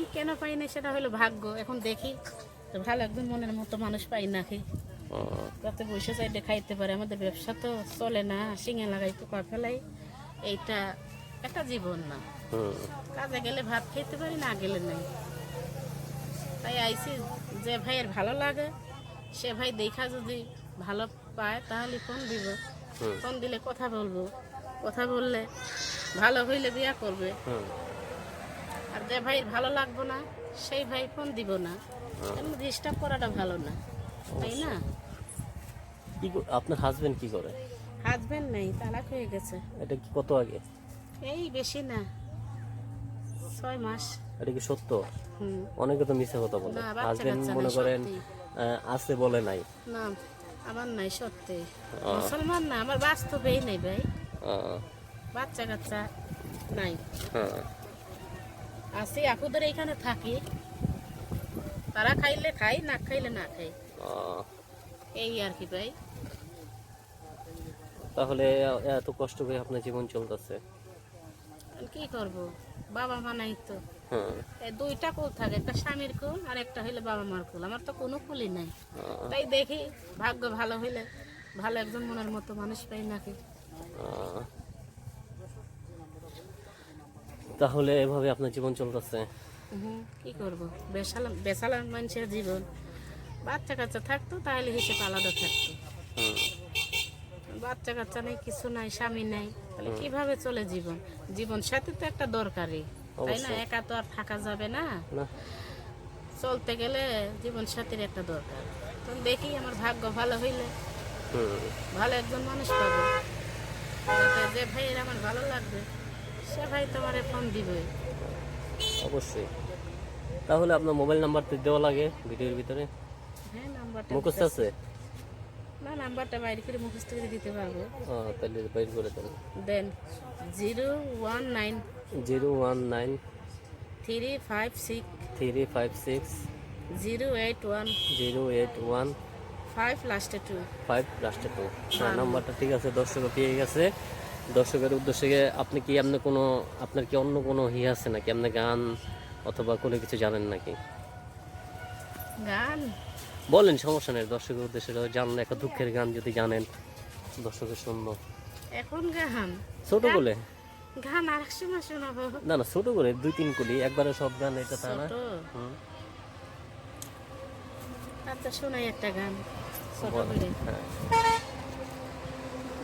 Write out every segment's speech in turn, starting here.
এখন কেন পাই না সেটা হলো ভাগ্য। এখন দেখি। তো ভালো একদম মনের মতো মানুষ পাই নাকি? ও, যাতে বসে সাইডে খাইতে পারে। আমাদের ব্যবসা তো চলে না শিঙে লাগাই পোকা ফেলাই। এইটা একটা জীবন না। কাজে গেলে ভাত খেতে পারি না গেলে নাই। তাই আইসি যে ভাইয়ের ভালো লাগে সে ভাই দেখা যদি ভালো পায় তাহলে ফোন দিব। ফোন দিলে কথা বলব। কথা বললে ভালো হইলে বিয়া করবে। আর যে ভাই ভালো লাগবো না সেই ভাই ফোন দিব না। এমন ডিস্টার্ব করাটা ভালো না তাই না? কি আপনার হাজবেন্ড কি করে? হাজবেন্ড নেই তালাক হয়ে গেছে। এটা কি কত আগে? এই বেশি না ছয় মাস। এটা কি সত্য? হুম। অনেকে তো মিথ্যা কথা বলে। হাজবেন্ড মনে করেন আছে বলে নাই। না আমার নাই সত্যি। মুসলমান না আমার বাস্তবেই নেই ভাই। বাচ্চা কাচ্চা নাই। হ্যাঁ। আসি আপুদের এইখানে থাকি। তারা খাইলে খাই না খাইলে না খাই এই আর কি ভাই। তাহলে এত কষ্ট করে আপনার জীবন চলতেছে। কি করব? বাবা মা নাই তো। হ্যাঁ। এই দুইটা কুল থাকে একটা স্বামীর কুল আর একটা হইলে বাবা মার কুল। আমার তো কোনো কুলই নাই। তাই দেখি ভাগ্য ভালো হইলে ভালো একজন মনের মতো মানুষ পাই নাকি। তাহলে এভাবে আপনার জীবন চলতেছে। কি করব? বেসালাম বেসালাম মানুষের জীবন। বাচ্চা কাচ্চা থাকতো তাহলে হিসেব আলাদা থাকতো। বাচ্চা কাচ্চা নেই কিছু নাই স্বামী নাই তাহলে কীভাবে চলে জীবন? জীবন সাথে তো একটা দরকারি তাই না? একা তো আর থাকা যাবে না। চলতে গেলে জীবন সাথীর একটা দরকার। তো দেখি আমার ভাগ্য ভালো হইলে। ভালো একজন মানুষ পাবো। যে ভাইয়ের আমার ভালো লাগবে। সে ভাই তোমার ফোন দিবে অবশ্যই। তাহলে আপনার মোবাইল নাম্বার তো দেওয়া লাগে ভিডিওর ভিতরে। হ্যাঁ নাম্বারটা মুখস্থ আছে? না নাম্বারটা বাইরে করে মুখস্থ করে দিতে পারব। ও, তাহলে বাইর করে দেন। দেন zero one nine zero one nine three five six three five six zero eight one zero eight one five লাস্টে টু। ফাইভ লাস্টে টু। হ্যাঁ নাম্বারটা ঠিক আছে দর্শক পেয়ে গেছে। দর্শকের উদ্দেশ্যে আপনি কি আপনি কোনো আপনার কি অন্য কোনো ই আছে নাকি? আপনি গান অথবা কোনো কিছু জানেন নাকি? গান? বলেন সমস্যা নেই। দর্শকের উদ্দেশ্যে জানলে একটা দুঃখের গান যদি জানেন দর্শকের শুনব। এখন গান? ছোট বলে? গান আর এক সময় শোনাবো। না না ছোট করে দুই তিন কলি একবারে সব গান এটা তা না। হুম, আচ্ছা শোনাই একটা গান ছোট করে হ্যাঁ।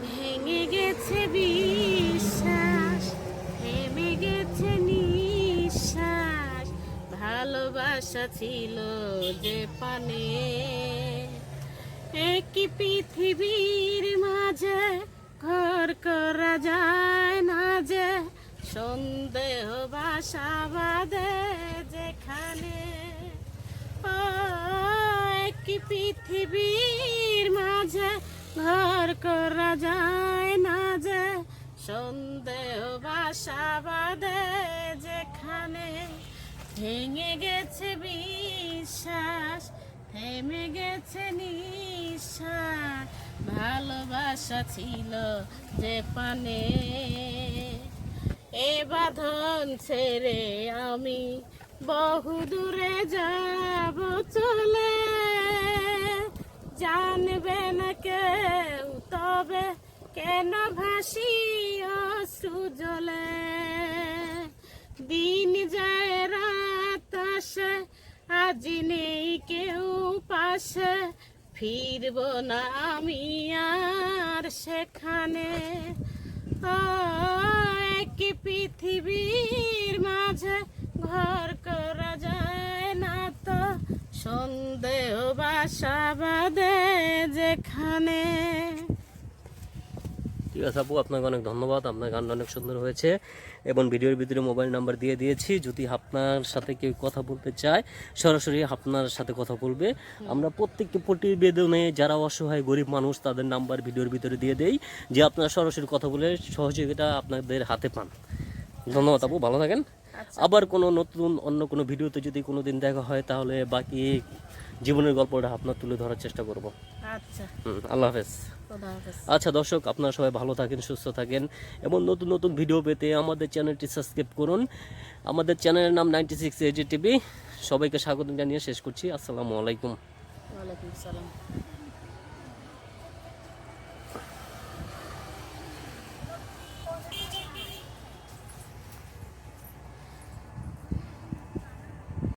ভেঙে গেছে বিশ্বাস, থেমে গেছে নিঃশ্বাস। ভালোবাসা ছিল যে পানে। একই পৃথিবীর মাঝে ঘর করা যায় না যে, সন্দেহ বাসা বাঁধে যেখানে। একই পৃথিবীর মাঝে ঘর করা যায় না যে সন্দেহ বাসা বাঁধে যেখানে ভেঙে গেছে বিশ্বাস, থেমে গেছে নিঃশ্বাস। ভালোবাসা ছিল যে পানে। এ বাঁধন ছেড়ে আমি বহু দূরে যাব চলে। জানবে না কেউ তবে কেন ভাসি অশ্রু জলে দিন যায়, রাত আসে, আজ নেই কেউ পাশে। ফিরব না আমি আর সেখানে। ও, একই পৃথিবীর মাঝে ঘর করা যায় না তো। সন্দেহ বাসা বাঁধে যেখানে ঠিক আছে আপু আপনাকে অনেক ধন্যবাদ। আপনার গানটা অনেক সুন্দর হয়েছে এবং ভিডিওর ভিতরে মোবাইল নাম্বার দিয়ে দিয়েছি। যদি আপনার সাথে কেউ কথা বলতে চায় সরাসরি আপনার সাথে কথা বলবে। আমরা প্রত্যেকটি প্রতিবেদনে যারা অসহায় গরিব মানুষ তাদের নাম্বার ভিডিওর ভিতরে দিয়ে দেই। যে আপনারা সরাসরি কথা বলে সহযোগিতা আপনাদের হাতে পান। ধন্যবাদ আপু ভালো থাকেন। আচ্ছা। আবার কোনো নতুন অন্য কোনো ভিডিওতে যদি কোনো দিন দেখা হয় তাহলে বাকি জীবনের গল্পটা আপনার তুলে ধরার চেষ্টা করব। আচ্ছা। হুম আল্লাহ হাফেজ। আচ্ছা দর্শক, আপনারা সবাই ভালো থাকেন, সুস্থ থাকেন। এবং নতুন নতুন ভিডিও পেতে আমাদের চ্যানেলটি সাবস্ক্রাইব করুন। আমাদের চ্যানেলের নাম নাইনটি সিক্স এজি টিভি সবাইকে স্বাগত জানিয়ে শেষ করছি। আসসালামু আলাইকুম। ওয়ালাইকুম আসসালাম।